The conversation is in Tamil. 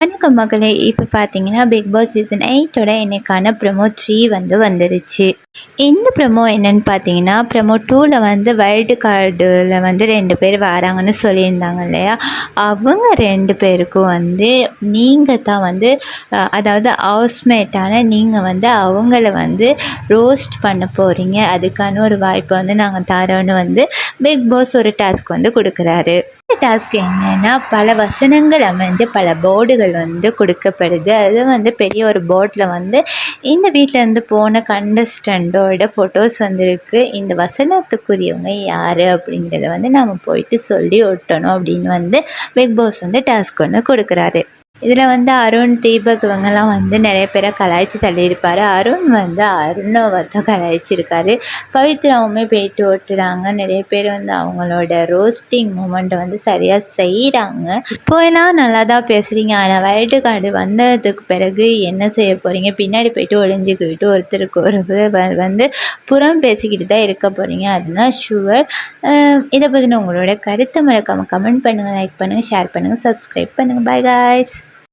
வணக்கம் மகளே இப்போ பார்த்தீங்கன்னா பிக் பாஸ் சீசன் எயிட்டோட எனக்கான ப்ரமோ த்ரீ வந்து வந்துருச்சு. இந்த ப்ரமோ என்னன்னு பார்த்தீங்கன்னா ப்ரமோ டூவில் வந்து வைல்டு கார்டில் வந்து ரெண்டு பேர் வராங்கன்னு சொல்லியிருந்தாங்க இல்லையா? அவங்க ரெண்டு பேருக்கும் வந்து நீங்கள் தான் வந்து அதாவது ஹவுஸ்மேட்டான நீங்கள் வந்து அவங்கள வந்து ரோஸ்ட் பண்ண போகிறீங்க அதுக்கான ஒரு வாய்ப்பை வந்து நாங்கள் தரோன்னு வந்து பிக் பாஸ் ஒரு டாஸ்க் வந்து கொடுக்குறாரு. டாஸ்க் என்னென்னா பல வசனங்கள் அமைஞ்ச பல போர்டுகள் வந்து கொடுக்கப்படுது. அது வந்து பெரிய ஒரு போர்டில் வந்து இந்த வீட்டிலேருந்து போன கண்டஸ்டண்டோட ஃபோட்டோஸ் வந்திருக்கு. இந்த வசனத்துக்குரியவங்க யார் அப்படிங்கிறத வந்து நம்ம போயிட்டு சொல்லி ஒட்டணும் அப்படின்னு வந்து பிக் பாஸ் வந்து டாஸ்க் ஒன்று கொடுக்குறாரு. இதில் வந்து அருண் தீபக் இவங்கெல்லாம் வந்து நிறைய பேரை கலாய்ச்சி தள்ளியிருப்பார். அருண் வந்து அருணை வந்து கலாய்ச்சிருக்காரு. பவித்ராவுமே போயிட்டு ஓட்டுறாங்க. நிறைய பேர் வந்து அவங்களோட ரோஸ்டிங் மூமெண்ட்டை வந்து சரியாக செய்கிறாங்க இப்போலாம் நல்லா தான் பேசுகிறீங்க ஆனால் வைல்டு கார்டு வந்ததுக்கு பிறகு என்ன செய்ய போகிறீங்க பின்னாடி போயிட்டு ஒளிஞ்சிக்கிட்டு ஒருத்தருக்கு ஒரு வந்து புறம் பேசிக்கிட்டு தான் இருக்க போகிறீங்க அதுதான் ஷுவர் இதை பற்றின உங்களோட கருத்தை மறக்காமல் கமெண்ட் பண்ணுங்கள் லைக் பண்ணுங்கள் ஷேர் பண்ணுங்கள் சப்ஸ்கிரைப் பண்ணுங்கள் பாய் காய்ஸ்